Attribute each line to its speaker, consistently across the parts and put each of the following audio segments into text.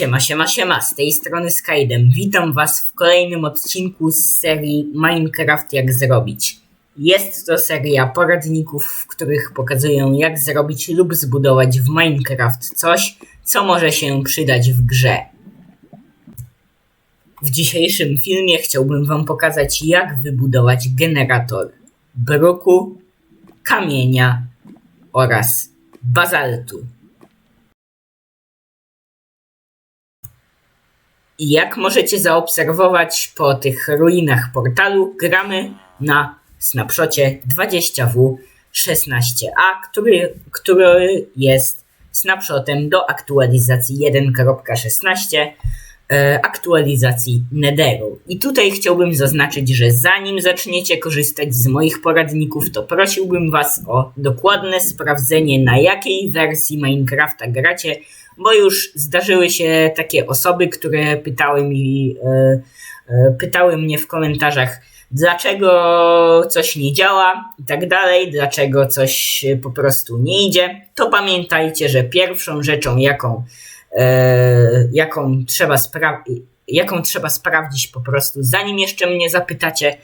Speaker 1: Siema, siema, siema, z tej strony Skydem. Witam Was w kolejnym odcinku z serii Minecraft jak zrobić. Jest to seria poradników, w których pokazuję jak zrobić lub zbudować w Minecraft coś, co może się przydać w grze. W dzisiejszym filmie chciałbym Wam pokazać jak wybudować generator bruku, kamienia oraz bazaltu. Jak możecie zaobserwować po tych ruinach portalu, gramy na snapshocie 20W16A, który, który jest snapshotem do aktualizacji 1.16 e, aktualizacji Netheru. I tutaj chciałbym zaznaczyć, że zanim zaczniecie korzystać z moich poradników, to prosiłbym Was o dokładne sprawdzenie, na jakiej wersji Minecrafta gracie, bo już zdarzyły się takie osoby, które pytały mi, e, e, pytały mnie w komentarzach, dlaczego coś nie działa i tak dalej, dlaczego coś po prostu nie idzie, to pamiętajcie, że pierwszą rzeczą, jaką, e, jaką, trzeba spra- jaką trzeba sprawdzić po prostu, zanim jeszcze mnie zapytacie,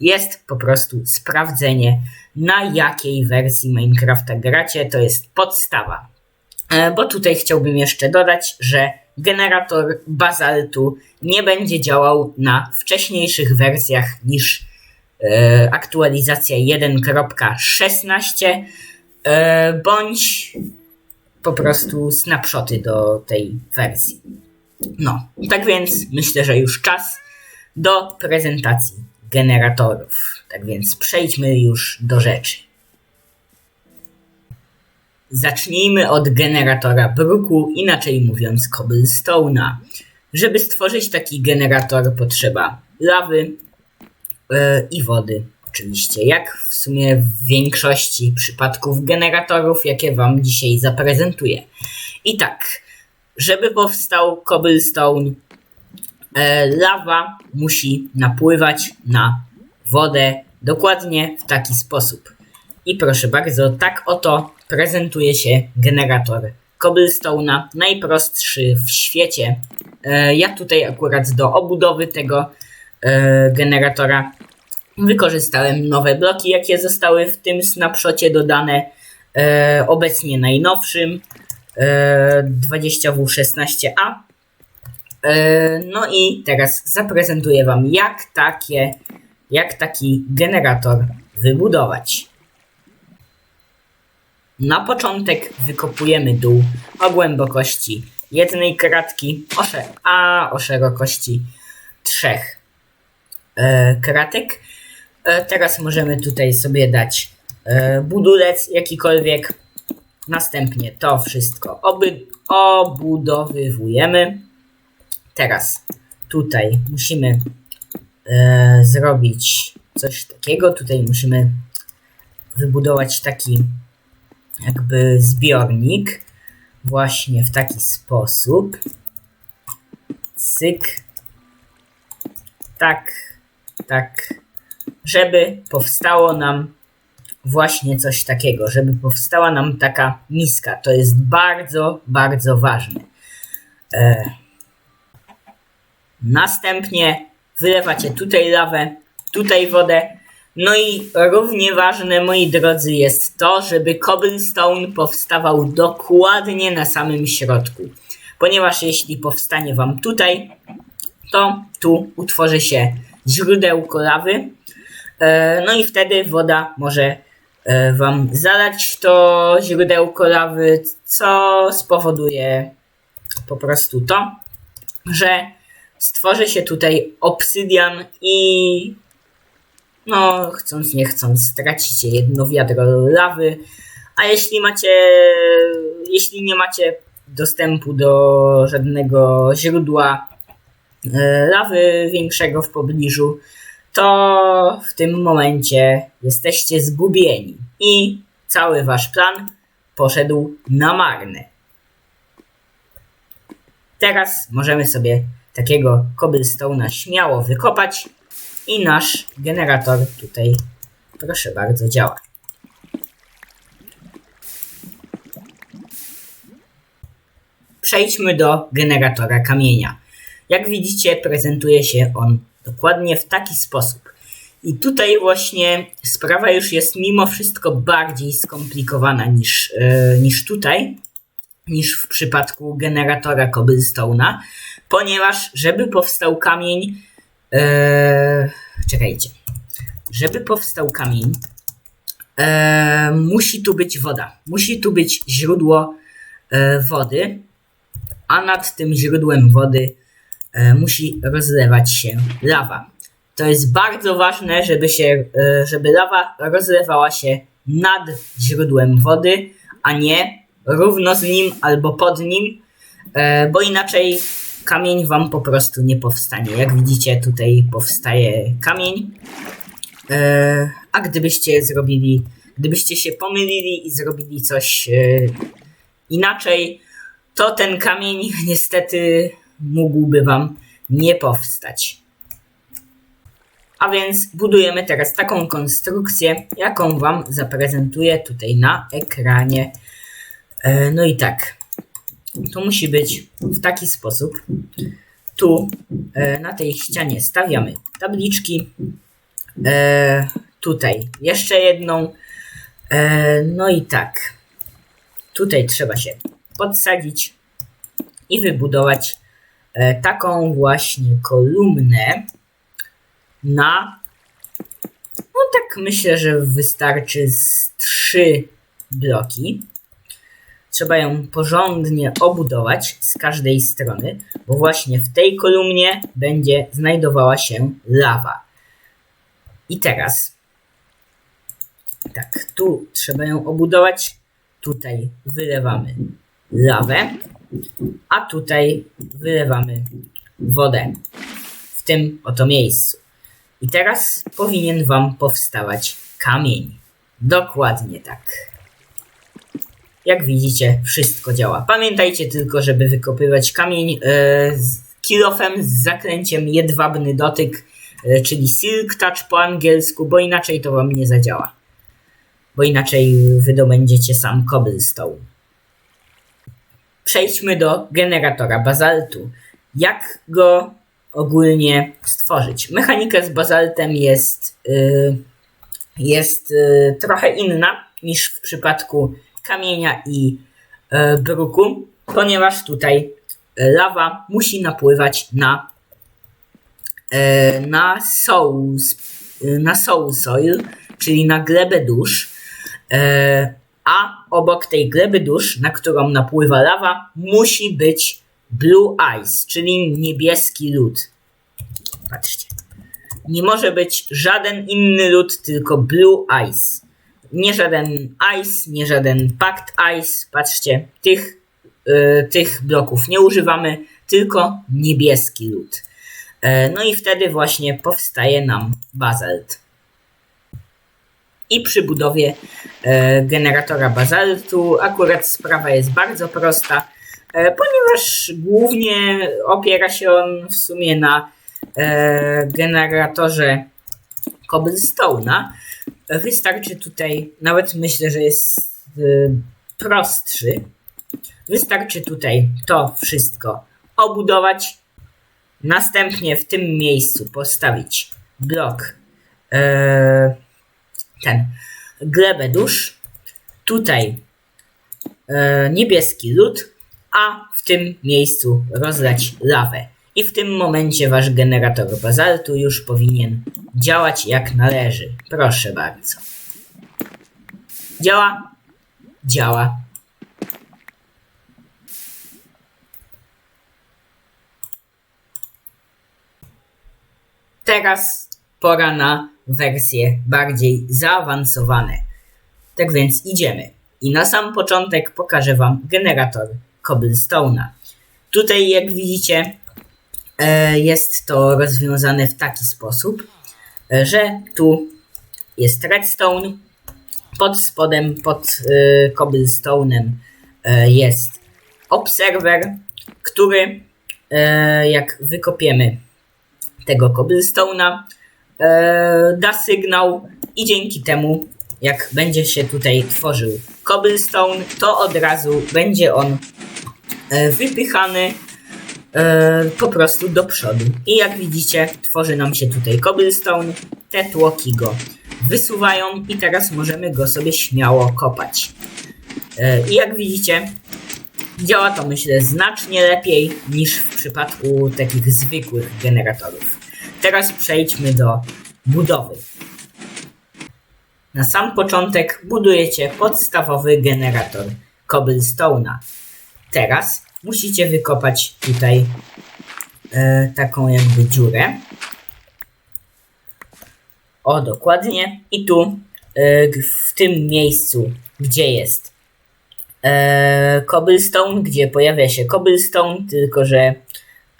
Speaker 1: jest po prostu sprawdzenie, na jakiej wersji Minecrafta gracie. To jest podstawa. E, bo tutaj chciałbym jeszcze dodać, że generator bazaltu nie będzie działał na wcześniejszych wersjach niż e, aktualizacja 1.16 e, bądź po prostu snapshoty do tej wersji. No, tak więc myślę, że już czas do prezentacji generatorów. Tak więc przejdźmy już do rzeczy. Zacznijmy od generatora bruku, inaczej mówiąc cobblestone'a. Żeby stworzyć taki generator potrzeba lawy yy, i wody. Oczywiście, jak w sumie w większości przypadków generatorów, jakie Wam dzisiaj zaprezentuję. I tak, żeby powstał cobblestone, yy, lawa musi napływać na wodę dokładnie w taki sposób. I proszę bardzo, tak oto prezentuje się generator cobblestone'a, najprostszy w świecie. E, ja tutaj akurat do obudowy tego e, generatora wykorzystałem nowe bloki, jakie zostały w tym snapshocie dodane. E, obecnie najnowszym 20W16A. No i teraz zaprezentuję Wam, jak takie, jak taki generator wybudować. Na początek wykopujemy dół o głębokości jednej kratki, a o szerokości trzech e, kratek. E, teraz możemy tutaj sobie dać e, budulec jakikolwiek. Następnie to wszystko oby, obudowywujemy. Teraz tutaj musimy e, zrobić coś takiego. Tutaj musimy wybudować taki jakby zbiornik właśnie w taki sposób. Cyk. Tak, tak, żeby powstało nam właśnie coś takiego, żeby powstała nam taka miska. To jest bardzo, bardzo ważne. E... Następnie wylewacie tutaj lawę, tutaj wodę, no i równie ważne, moi drodzy, jest to, żeby cobblestone powstawał dokładnie na samym środku. Ponieważ jeśli powstanie wam tutaj, to tu utworzy się źródełko lawy. E, no i wtedy woda może e, wam zalać to źródełko lawy, co spowoduje po prostu to, że stworzy się tutaj obsydian i no, chcąc nie chcąc, stracicie jedno wiadro lawy, a jeśli macie, jeśli nie macie dostępu do żadnego źródła e, lawy większego w pobliżu, to w tym momencie jesteście zgubieni i cały wasz plan poszedł na marne. Teraz możemy sobie takiego cobblestone'a śmiało wykopać i nasz generator tutaj, proszę bardzo, działa. przejdźmy do generatora kamienia. Jak widzicie, prezentuje się on dokładnie w taki sposób. I tutaj właśnie sprawa już jest mimo wszystko bardziej skomplikowana niż, e, niż tutaj, niż w przypadku generatora cobblestone'a, ponieważ żeby powstał kamień, e, czekajcie, żeby powstał kamień, e, musi tu być woda, musi tu być źródło wody, a nad tym źródłem wody musi rozlewać się lawa. To jest bardzo ważne, żeby, się, e, żeby lawa rozlewała się nad źródłem wody, a nie równo z nim albo pod nim, e, bo inaczej kamień wam po prostu nie powstanie. Jak widzicie, tutaj powstaje kamień. E, A gdybyście zrobili, gdybyście się pomylili i zrobili coś e, inaczej, to ten kamień niestety mógłby wam nie powstać. A więc budujemy teraz taką konstrukcję, jaką Wam zaprezentuję tutaj na ekranie. E, No i tak, to musi być w taki sposób. Tu e, na tej ścianie stawiamy tabliczki. E, Tutaj jeszcze jedną. No i tak, tutaj trzeba się podsadzić i wybudować taką właśnie kolumnę na. No tak myślę, że wystarczy z trzy bloki. Trzeba ją porządnie obudować z każdej strony, bo właśnie w tej kolumnie będzie znajdowała się lawa. I teraz. Tak, tu trzeba ją obudować. Tutaj wylewamy lawę, a tutaj wylewamy wodę w tym oto miejscu. I teraz powinien Wam powstawać kamień. Dokładnie tak. Jak widzicie, wszystko działa. Pamiętajcie tylko, żeby wykopywać kamień e, z kilofem z zakręciem jedwabny dotyk, e, czyli silk touch po angielsku, bo inaczej to Wam nie zadziała. Bo inaczej wydobędziecie sam cobblestone. Przejdźmy do generatora bazaltu. Jak go ogólnie stworzyć. Mechanika z bazaltem jest, y, jest y, trochę inna niż w przypadku kamienia i y, bruku, ponieważ tutaj lawa musi napływać na, y, na, soul, y, na soul soil, czyli na glebę dusz, y, a obok tej gleby dusz, na którą napływa lawa, musi być Blue Ice, czyli niebieski lód. Patrzcie. Nie może być żaden inny lód, tylko Blue Ice. Nie żaden Ice, nie żaden Pact Ice. Patrzcie, tych, yy, tych bloków nie używamy, tylko niebieski lód. Yy, no i wtedy właśnie powstaje nam bazalt. I przy budowie e, generatora bazaltu akurat sprawa jest bardzo prosta, e, ponieważ głównie opiera się on w sumie na e, generatorze cobblestone'a. Wystarczy tutaj, nawet myślę, że jest prostszy. Wystarczy tutaj to wszystko obudować. Następnie w tym miejscu postawić blok e, ten glebę dusz, tutaj e, niebieski lód, a w tym miejscu rozlać lawę. I w tym momencie wasz generator bazaltu już powinien działać jak należy. Proszę bardzo. Działa? Działa. Teraz pora na wersje bardziej zaawansowane. Tak więc idziemy. I na sam początek pokażę Wam generator cobblestone'a. Tutaj, jak widzicie, e, jest to rozwiązane w taki sposób, e, że tu jest redstone, pod spodem, pod e, cobblestone'em jest obserwer, który jak wykopiemy tego cobblestone'a, da sygnał i dzięki temu, jak będzie się tutaj tworzył cobblestone, to od razu będzie on e, wypychany e, po prostu do przodu. I jak widzicie, tworzy nam się tutaj cobblestone, te tłoki go wysuwają i teraz możemy go sobie śmiało kopać. E, I jak widzicie, działa to myślę znacznie lepiej niż w przypadku takich zwykłych generatorów. Teraz przejdźmy do budowy. Na sam początek budujecie podstawowy generator cobblestone'a. Teraz musicie wykopać tutaj e, taką jakby dziurę. O, dokładnie. I tu, e, w tym miejscu, gdzie jest e, cobblestone, gdzie pojawia się cobblestone, tylko że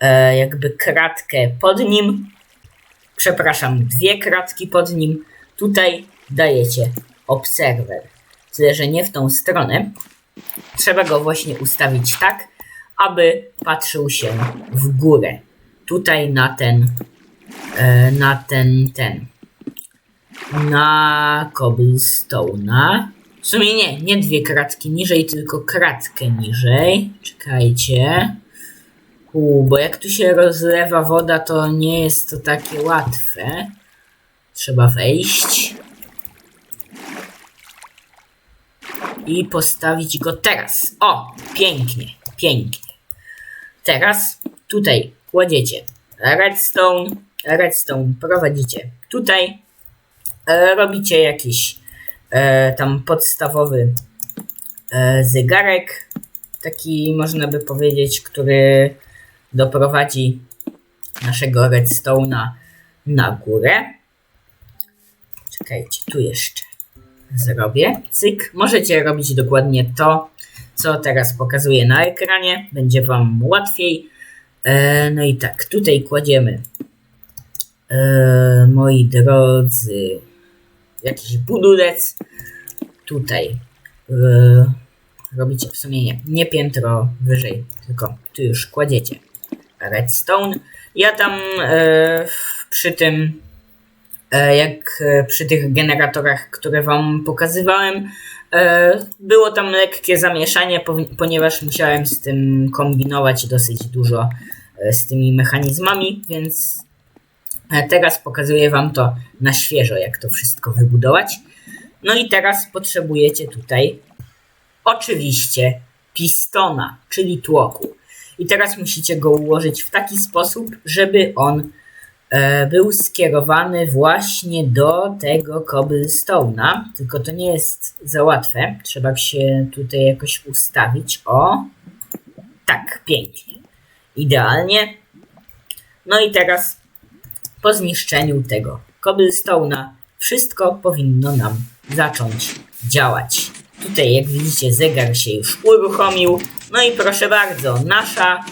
Speaker 1: e, jakby kratkę pod nim, przepraszam, dwie kratki pod nim, tutaj dajecie obserwer. Tyle, że nie w tą stronę. Trzeba go właśnie ustawić tak, aby patrzył się w górę. Tutaj na ten, e, na ten, ten, na cobblestone'a. W sumie nie, nie dwie kratki niżej, tylko kratkę niżej. Czekajcie. U, bo jak tu się rozlewa woda, to nie jest to takie łatwe. Trzeba wejść. I postawić go teraz. O, pięknie, pięknie. Teraz tutaj kładziecie redstone. Redstone prowadzicie tutaj. E, robicie jakiś e, tam podstawowy e, zegarek. Taki można by powiedzieć, który doprowadzi naszego redstone'a na górę. Czekajcie, tu jeszcze zrobię. Cyk. Możecie robić dokładnie to, co teraz pokazuję na ekranie. Będzie Wam łatwiej. E, no i tak, tutaj kładziemy, e, moi drodzy, jakiś budulec. Tutaj e, robicie w sumie nie, nie piętro wyżej, tylko tu już kładziecie redstone. Ja tam e, przy tym e, jak e, przy tych generatorach, które Wam pokazywałem, było tam lekkie zamieszanie, ponieważ musiałem z tym kombinować dosyć dużo z tymi mechanizmami, więc teraz pokazuję Wam to na świeżo, jak to wszystko wybudować. No i teraz potrzebujecie tutaj oczywiście pistona, czyli tłoku. I teraz musicie go ułożyć w taki sposób, żeby on e, był skierowany właśnie do tego cobblestone'a. Tylko to nie jest za łatwe. Trzeba się tutaj jakoś ustawić. O, tak, pięknie. Idealnie. No i teraz po zniszczeniu tego cobblestone'a wszystko powinno nam zacząć działać. Tutaj, jak widzicie, zegar się już uruchomił. No i proszę bardzo, nasza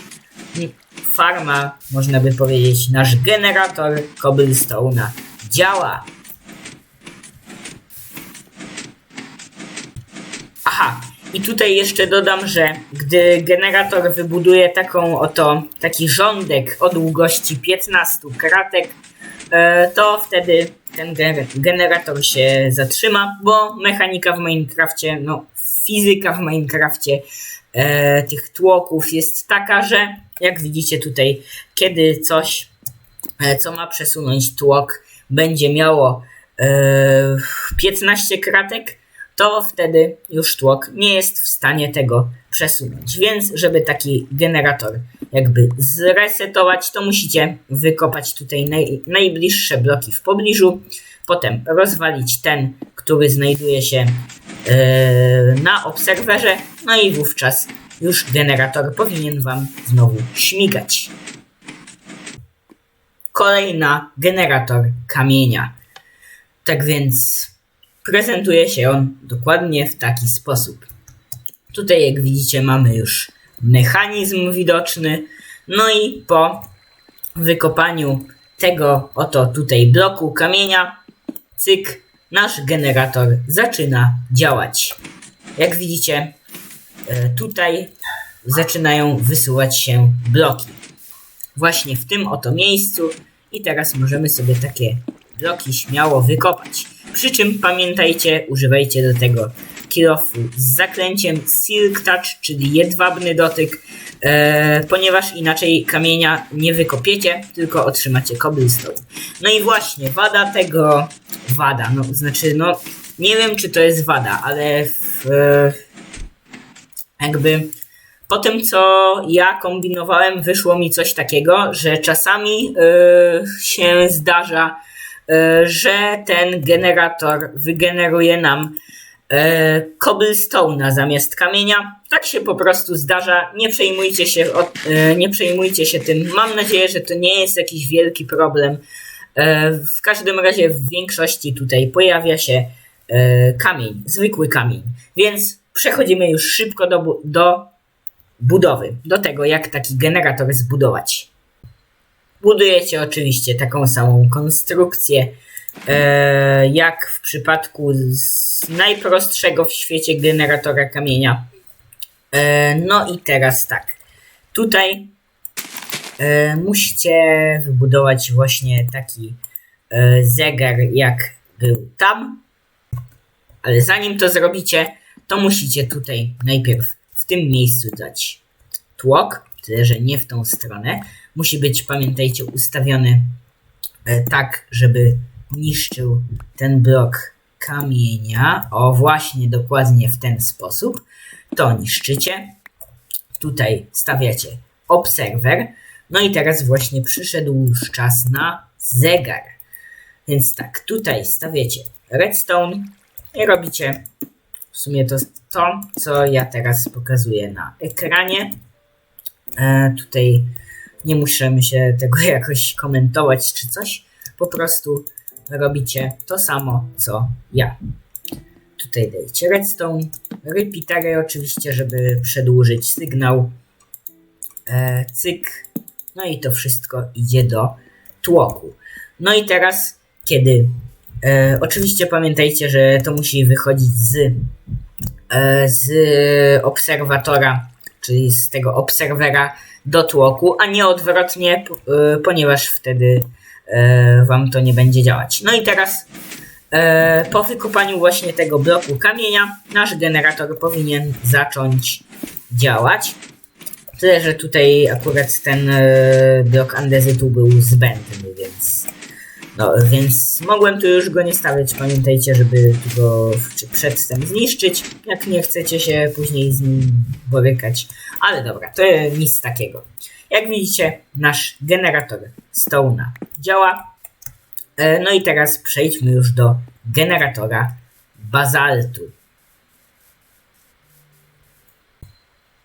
Speaker 1: farma, można by powiedzieć, nasz generator cobblestone'a działa. Aha, i tutaj jeszcze dodam, że gdy generator wybuduje taką oto, taki rządek o długości 15 kratek, e, to wtedy ten gener- generator się zatrzyma, bo mechanika w Minecrafcie, no fizyka w Minecrafcie e, tych tłoków jest taka, że jak widzicie tutaj, kiedy coś, e, co ma przesunąć tłok, będzie miało e, 15 kratek, to wtedy już tłok nie jest w stanie tego przesunąć. Więc, żeby taki generator jakby zresetować, to musicie wykopać tutaj naj, najbliższe bloki w pobliżu, potem rozwalić ten, który znajduje się e, na obserwerze, no i wówczas już generator powinien Wam znowu śmigać. Kolejna generator kamienia. Tak więc prezentuje się on dokładnie w taki sposób. Tutaj, jak widzicie, mamy już mechanizm widoczny. No i po wykopaniu tego oto tutaj bloku kamienia, cyk, nasz generator zaczyna działać. Jak widzicie, e, tutaj zaczynają wysuwać się bloki. Właśnie w tym oto miejscu i teraz możemy sobie takie bloki śmiało wykopać. Przy czym pamiętajcie, używajcie do tego kilofu z zaklęciem Silk Touch, czyli jedwabny dotyk, e, ponieważ inaczej kamienia nie wykopiecie, tylko otrzymacie cobblestone. No i właśnie, wada tego, wada, no znaczy, no nie wiem czy to jest wada, ale w, e, jakby po tym, co ja kombinowałem, wyszło mi coś takiego, że czasami e, się zdarza, że ten generator wygeneruje nam e, cobblestone'a zamiast kamienia. Tak się po prostu zdarza. Nie przejmujcie się, o, e, nie przejmujcie się tym. Mam nadzieję, że to nie jest jakiś wielki problem. E, w każdym razie w większości tutaj pojawia się e, kamień, zwykły kamień. Więc przechodzimy już szybko do, do budowy, do tego jak taki generator zbudować. Budujecie oczywiście taką samą konstrukcję, e, jak w przypadku najprostszego w świecie generatora kamienia. E, no i teraz tak. Tutaj e, musicie wybudować właśnie taki e, zegar, jak był tam. Ale zanim to zrobicie, to musicie tutaj najpierw w tym miejscu dać tłok, że nie w tą stronę. Musi być, pamiętajcie, ustawiony e, tak, żeby niszczył ten blok kamienia. O, właśnie, dokładnie w ten sposób. To niszczycie. Tutaj stawiacie obserwer. No i teraz właśnie przyszedł już czas na zegar. Więc tak, tutaj stawiacie redstone i robicie w sumie to to, co ja teraz pokazuję na ekranie. E, tutaj nie musimy się tego jakoś komentować czy coś. Po prostu robicie to samo, co ja. Tutaj dajecie redstone, repeatery oczywiście, żeby przedłużyć sygnał. E, cyk. No i to wszystko idzie do tłoku. No i teraz, kiedy e, oczywiście pamiętajcie, że to musi wychodzić z, e, z obserwatora, czyli z tego obserwera do tłoku, a nie odwrotnie, e, ponieważ wtedy e, wam to nie będzie działać. No i teraz e, po wykopaniu właśnie tego bloku kamienia, nasz generator powinien zacząć działać. Tyle, że tutaj akurat ten blok andezytu był zbędny, więc no, więc mogłem tu już go nie stawiać. Pamiętajcie, żeby go przedtem zniszczyć, jak nie chcecie się później z nim borykać. Ale dobra, to nic takiego. Jak widzicie, nasz generator Stone'a działa. E, No i teraz przejdźmy już do generatora bazaltu.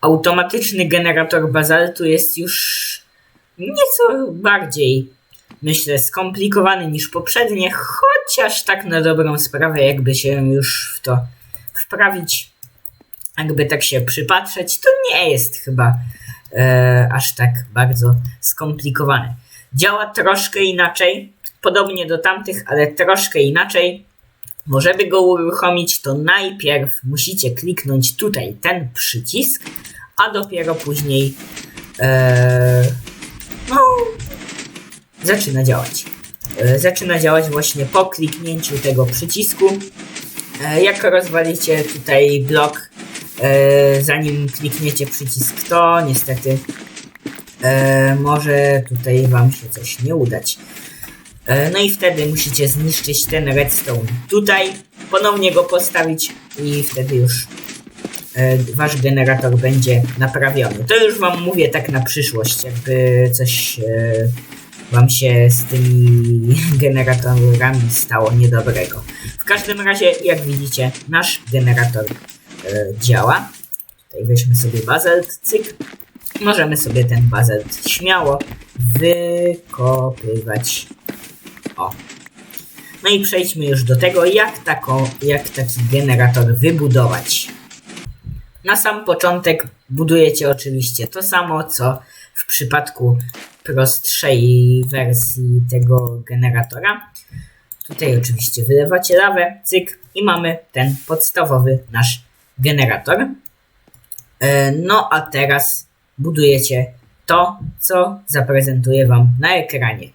Speaker 1: Automatyczny generator bazaltu jest już nieco bardziej, myślę, skomplikowany niż poprzednie, chociaż tak na dobrą sprawę, jakby się już w to wprawić, jakby tak się przypatrzeć, to nie jest chyba e, aż tak bardzo skomplikowane. Działa troszkę inaczej, podobnie do tamtych, ale troszkę inaczej. Bo żeby go uruchomić, to najpierw musicie kliknąć tutaj ten przycisk, a dopiero później e, no, zaczyna działać. E, zaczyna działać właśnie po kliknięciu tego przycisku. E, jak rozwalicie tutaj blok, e, zanim klikniecie przycisk, to niestety może tutaj wam się coś nie udać. No i wtedy musicie zniszczyć ten redstone tutaj, ponownie go postawić i wtedy już wasz generator będzie naprawiony. To już wam mówię tak na przyszłość, jakby coś wam się z tymi generatorami stało niedobrego. W każdym razie, jak widzicie, nasz generator e, działa. Tutaj weźmy sobie bazalt, cyk. Możemy sobie ten bazalt śmiało wykopywać. O. No i przejdźmy już do tego, jak, taką, jak taki generator wybudować. Na sam początek budujecie oczywiście to samo, co w przypadku prostszej wersji tego generatora. Tutaj oczywiście wylewacie lawę, cyk i mamy ten podstawowy nasz generator. E, No a teraz budujecie to, co zaprezentuję Wam na ekranie.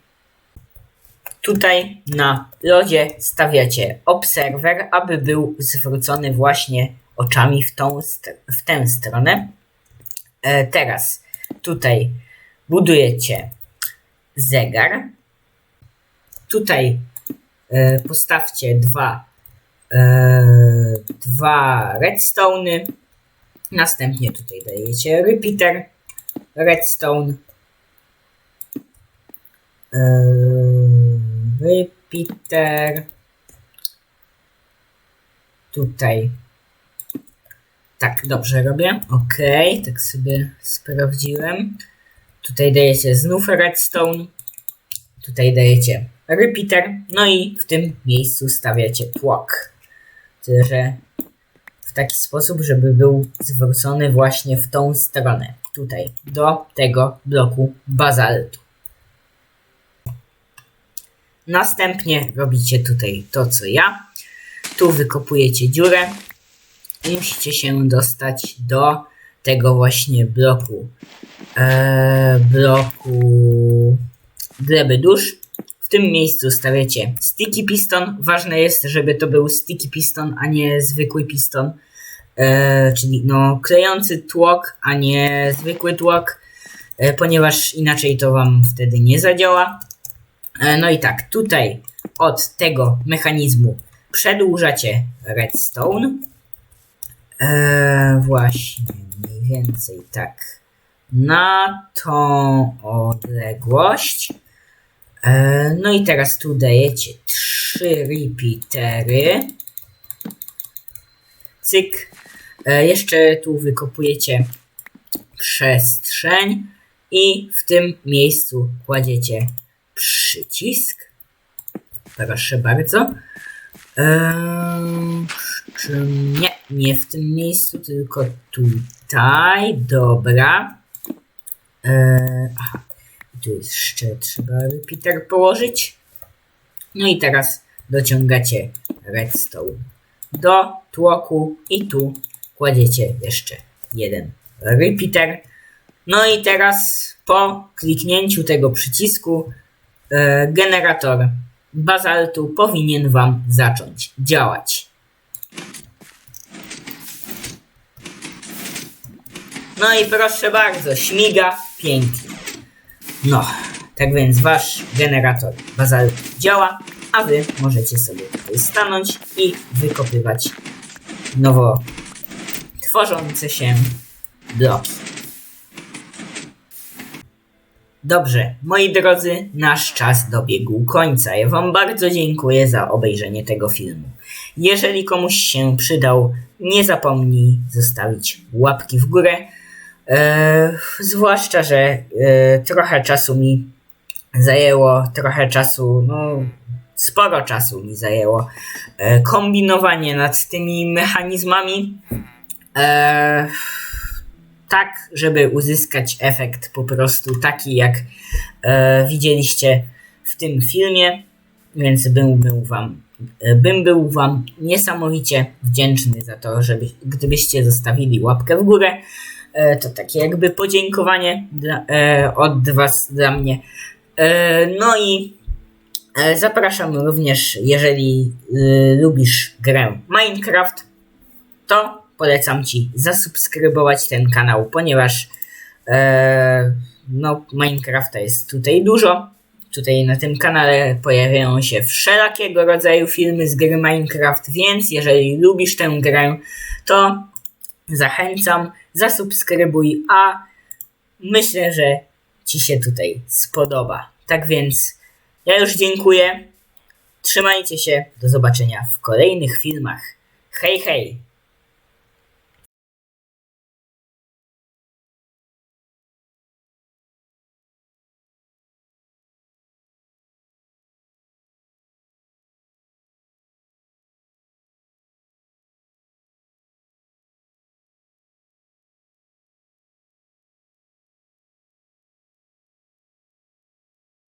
Speaker 1: Tutaj na lodzie stawiacie obserwer, aby był zwrócony właśnie oczami w, tą, w tę stronę. E, teraz tutaj budujecie zegar. Tutaj e, postawcie dwa, e, dwa redstone'y. Następnie tutaj dajecie repeater, redstone, e, repeater. Tutaj. Tak, dobrze robię. Ok, tak sobie sprawdziłem. Tutaj dajecie znów redstone. Tutaj dajecie repeater. No i w tym miejscu stawiacie tłok. Tyle, że w taki sposób, żeby był zwrócony właśnie w tą stronę. Tutaj, do tego bloku bazaltu. Następnie robicie tutaj to, co ja. Tu wykopujecie dziurę i musicie się dostać do tego właśnie bloku. E, bloku gleby dusz. W tym miejscu stawiacie sticky piston. Ważne jest, żeby to był sticky piston, a nie zwykły piston. E, czyli no klejący tłok, a nie zwykły tłok, e, ponieważ inaczej to wam wtedy nie zadziała. E, no i tak, tutaj od tego mechanizmu przedłużacie redstone. E, właśnie, więcej tak. Na tą odległość. E, no i teraz tu dajecie trzy repeatery. Cyk. E, jeszcze tu wykopujecie przestrzeń i w tym miejscu kładziecie przycisk. Proszę bardzo. Eee, czy nie, nie w tym miejscu, tylko tutaj. Dobra. Eee, aha, tu jeszcze trzeba repeater położyć. No i teraz dociągacie redstone do tłoku i tu kładziecie jeszcze jeden repeater. No i teraz po kliknięciu tego przycisku e, generator bazaltu powinien Wam zacząć działać. No i proszę bardzo, śmiga pięknie. No, tak więc Wasz generator bazaltu działa, a Wy możecie sobie tutaj stanąć i wykopywać nowo tworzące się bloki. Dobrze, moi drodzy, nasz czas dobiegł końca. Ja Wam bardzo dziękuję za obejrzenie tego filmu. Jeżeli komuś się przydał, nie zapomnij zostawić łapki w górę. E, zwłaszcza, że e, trochę czasu mi zajęło, trochę czasu, no sporo czasu mi zajęło e, kombinowanie nad tymi mechanizmami. Tak, żeby uzyskać efekt po prostu taki, jak widzieliście w tym filmie, więc byłbym wam, e, bym był wam niesamowicie wdzięczny za to, żeby, gdybyście zostawili łapkę w górę. E, to takie jakby podziękowanie dla, e, od was dla mnie. E, no i zapraszam również, jeżeli lubisz grę Minecraft, to polecam Ci zasubskrybować ten kanał, ponieważ no, Minecrafta jest tutaj dużo. Tutaj na tym kanale pojawiają się wszelakiego rodzaju filmy z gry Minecraft, więc jeżeli lubisz tę grę, to zachęcam, zasubskrybuj, a myślę, że Ci się tutaj spodoba. Tak więc ja już dziękuję. Trzymajcie się, do zobaczenia w kolejnych filmach. Hej, hej!